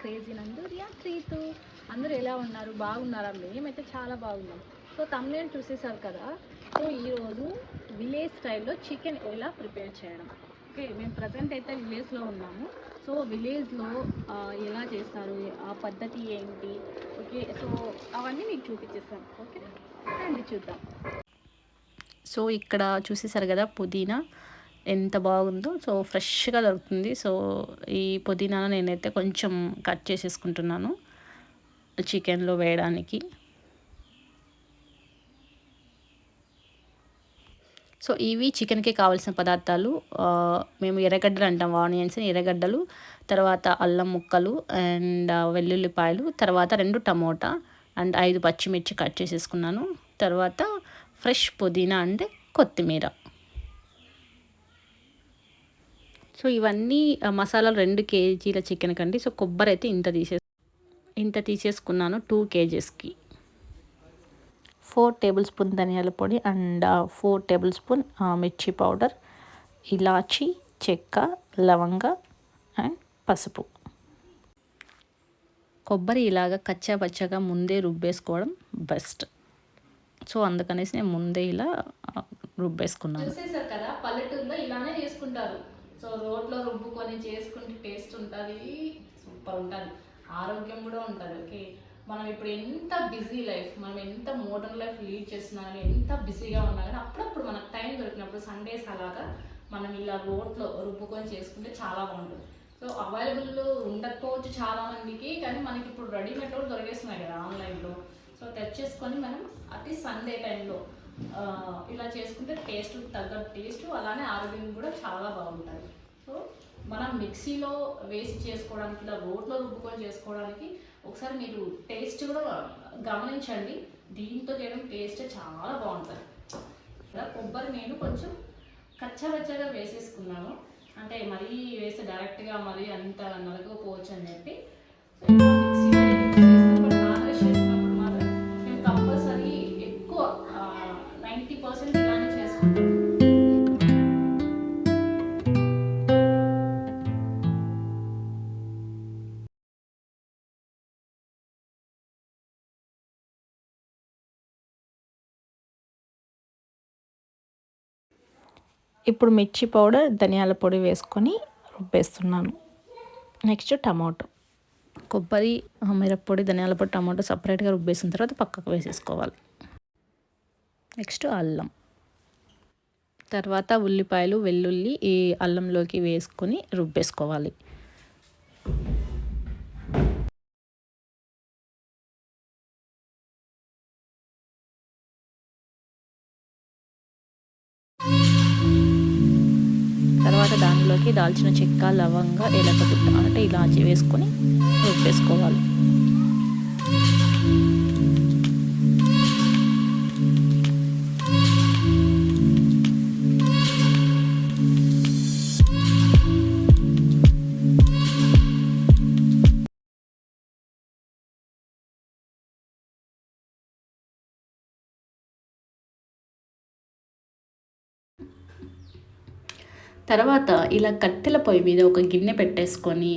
Crazy Nandu Riya త్రీతు అందరూ ఎలా ఉన్నారు? బాగున్నారా? మేమైతే చాలా బాగున్నాం. సో తమ్నేల్ చూసేసారు కదా? సో ఈరోజు విలేజ్ స్టైల్లో చికెన్ ఎలా ప్రిపేర్ చేయడం? ఓకే మేము ప్రజెంట్ అయితే విలేజ్లో ఉన్నాము. సో విలేజ్లో ఎలా చేస్తారు? ఆ పద్ధతి ఏంటి? ఓకే సో అవన్నీ మీకు చూపించేస్తాను ఓకే? అండి చూద్దాం. సో ఇక్కడ చూసేసారు కదా పుదీనా. ఎంత బాగుందో సో ఫ్రెష్గా దొరుకుతుంది. సో ఈ పుదీనా నేనైతే కొంచెం కట్ చేసేసుకుంటున్నాను చికెన్లో వేయడానికి. సో ఇవి చికెన్కి కావాల్సిన పదార్థాలు మేము ఎర్రగడ్డలు అంటాం ఆనియన్స్ ఎర్రగడ్డలు తర్వాత అల్లం ముక్కలు అండ్ వెల్లుల్లిపాయలు తర్వాత రెండు టమోటా అండ్ ఐదు పచ్చిమిర్చి కట్ చేసేసుకున్నాను. తర్వాత ఫ్రెష్ పుదీనా అండ్ కొత్తిమీర. సో ఇవన్నీ మసాలాలు రెండు కేజీల చికెన్ కండి. సో కొబ్బరి అయితే ఇంత తీసే ఇంత తీసేసుకున్నాను టూ కేజెస్కి. ఫోర్ టేబుల్ స్పూన్ ధనియాల పొడి అండ్ ఫోర్ టేబుల్ స్పూన్ మిర్చి పౌడర్ ఇలాచి చెక్క లవంగ అండ్ పసుపు. కొబ్బరి ఇలాగ కచ్చా పచ్చగా ముందే రుబ్బేసుకోవడం బెస్ట్. సో అందుకనేసి నేను ముందే ఇలా రుబ్బేసుకున్నాను. చూసేసారు కదా పల్లెటూరులో ఇలానే చేసుకుంటారు. సో రోడ్లో రుబ్బుకొని చేసుకుంటే టేస్ట్ ఉంటుంది సూపర్ ఉంటుంది ఆరోగ్యం కూడా ఉంటుంది ఓకే? మనం ఇప్పుడు ఎంత బిజీ లైఫ్ మనం ఎంత మోడర్న్ లైఫ్ లీడ్ చేస్తున్నా కానీ ఎంత బిజీగా ఉన్నా కానీ అప్పుడప్పుడు మనకు టైం దొరికినప్పుడు సండేస్ అలాగా మనం ఇలా రోడ్లో రుబ్బుకొని చేసుకుంటే చాలా బాగుంటుంది. సో అవైలబుల్ ఉండకపోవచ్చు చాలా మందికి కానీ మనకి ఇప్పుడు రెడీమేడ్ కూడా దొరికేస్తున్నాయి కదా ఆన్లైన్లో. సో తెచ్చేసుకొని మనం అతి సండే టైంలో ఇలా చేసుకుంటే టేస్ట్ తగ్గ టేస్ట్ అలానే ఆరోగ్యం కూడా చాలా బాగుంటుంది. సో మనం మిక్సీలో వేసి చేసుకోవడానికి ఇలా రోట్లో రుబ్బుకొని చేసుకోవడానికి ఒకసారి మీరు టేస్ట్ కూడా గమనించండి. దీంతో చేయడం టేస్ట్ చాలా బాగుంటుంది. ఇలా కొబ్బరి నేను కొంచెం కచ్చబచ్చగా వేసేసుకున్నాను. అంటే మరీ వేస్తే డైరెక్ట్గా మరీ అంత నలగకపోవచ్చు అని చెప్పి మిక్సీ ఇప్పుడు మిర్చి పౌడర్ ధనియాల పొడి వేసుకొని రుబ్బేస్తున్నాను. Next tomato. కొబ్బరి మిరప్పొడి ధనియాల పొడి టమాటో సపరేట్గా రుబ్బేసిన తర్వాత పక్కకు వేసేసుకోవాలి. నెక్స్ట్ అల్లం. తర్వాత ఉల్లిపాయలు వెల్లుల్లి ఈ అల్లంలోకి వేసుకొని రుబ్బేసుకోవాలి. తర్వాత దానిలోకి దాల్చిన చెక్క లవంగ ఏలక అంటే ఇలాచి వేసుకొని రుబ్బేసుకోవాలి తర్వాత ఇలా కట్టెల పొయ్యి మీద ఒక గిన్నె పెట్టేసుకొని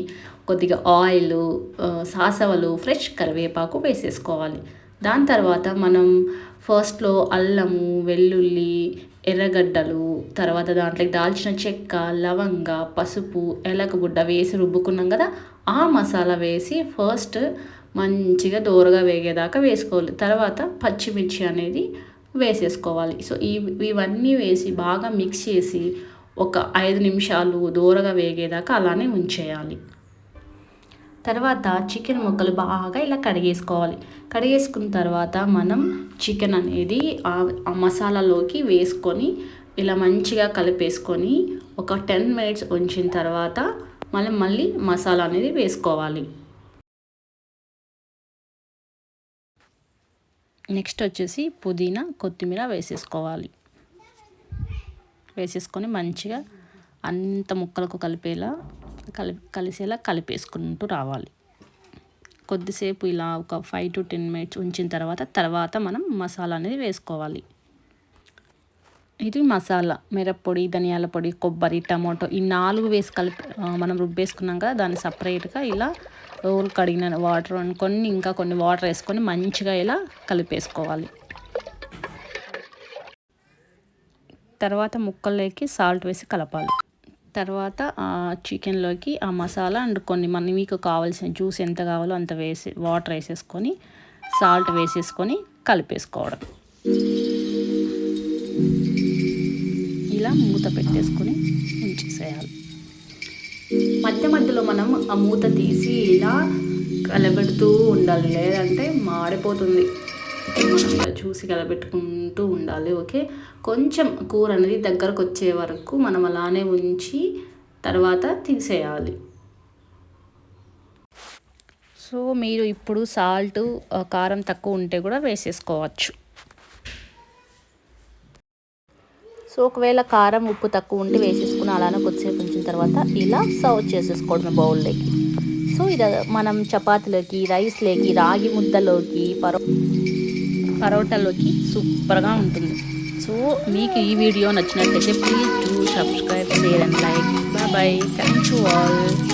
కొద్దిగా ఆయిల్ సాసవలు ఫ్రెష్ కరివేపాకు వేసేసుకోవాలి. దాని తర్వాత మనం ఫస్ట్లో అల్లము వెల్లుల్లి ఎర్రగడ్డలు తర్వాత దాంట్లోకి దాల్చిన చెక్క లవంగ పసుపు ఎలకబుడ్డ వేసి రుబ్బుకున్నాం కదా ఆ మసాలా వేసి ఫస్ట్ మంచిగా దోరగా వేగేదాకా వేసుకోవాలి. తర్వాత పచ్చిమిర్చి అనేది వేసేసుకోవాలి. సో ఇవి ఇవన్నీ వేసి బాగా మిక్స్ చేసి ఒక ఐదు నిమిషాలు దూరగా వేగేదాకా అలానే ఉంచేయాలి తర్వాత చికెన్ ముక్కలు బాగా ఇలా కడిగేసుకోవాలి. కడిగేసుకున్న తర్వాత మనం చికెన్ అనేది ఆ మసాలాలోకి వేసుకొని ఇలా మంచిగా కలిపేసుకొని ఒక టెన్ మినిట్స్ ఉంచిన తర్వాత మళ్ళీ మళ్ళీ మసాలా అనేది వేసుకోవాలి. నెక్స్ట్ వచ్చేసి పుదీనా కొత్తిమీర వేసేసుకోవాలి. వేసేసుకొని మంచిగా అంత ముక్కలకు కలిపేలా కలి కలిసేలా కలిపేసుకుంటూ రావాలి. కొద్దిసేపు ఇలా ఒక ఫైవ్ టు టెన్ మినిట్స్ ఉంచిన తర్వాత తర్వాత మనం మసాలా అనేది వేసుకోవాలి. ఇది మసాలా మిరప్పొడి ధనియాల పొడి కొబ్బరి టమాటో ఈ నాలుగు వేసి కలిపి మనం రుబ్బేసుకున్నాం కదా దాన్ని సపరేట్గా ఇలా రోల్ కడిగిన వాటర్ కొన్ని ఇంకా కొన్ని వాటర్ వేసుకొని మంచిగా ఇలా కలిపేసుకోవాలి. తర్వాత ముక్కల్లోకి సాల్ట్ వేసి కలపాలి. తర్వాత ఆ చికెన్లోకి ఆ మసాలా అండ్ కొన్ని మన మీకు కావాల్సిన జ్యూస్ ఎంత కావాలో అంత వేసి వాటర్ వేసేసుకొని సాల్ట్ వేసేసుకొని కలిపేసుకోవడం. ఇలా మూత పెట్టేసుకొని ఉంచేసేయాలి. మధ్య మధ్యలో మనం ఆ మూత తీసి ఇలా కలబెడుతూ ఉండాలి. లేదంటే మాడిపోతుంది మనం చూసి కలబెట్టుకుంటూ ఉండాలి ఓకే? కొంచెం కూర అనేది దగ్గరకు వచ్చే వరకు మనం అలానే ఉంచి తర్వాత తీసేయాలి. సో మీరు ఇప్పుడు సాల్ట్ కారం తక్కువ ఉంటే కూడా వేసేసుకోవచ్చు. సో ఒకవేళ కారం ఉప్పు తక్కువ ఉంటే వేసేసుకుని అలానే కొద్దిసేపు ఉంచిన తర్వాత ఇలా సర్వ్ చేసేసుకోవడం బౌల్లోకి. సో ఇది మనం చపాతీలోకి రైస్లోకి రాగి ముద్దలోకి పరో పరోటాలోకి సూపర్గా ఉంటుంది. సో మీకు ఈ వీడియో నచ్చినట్లయితే please do subscribe share and like bye thank you all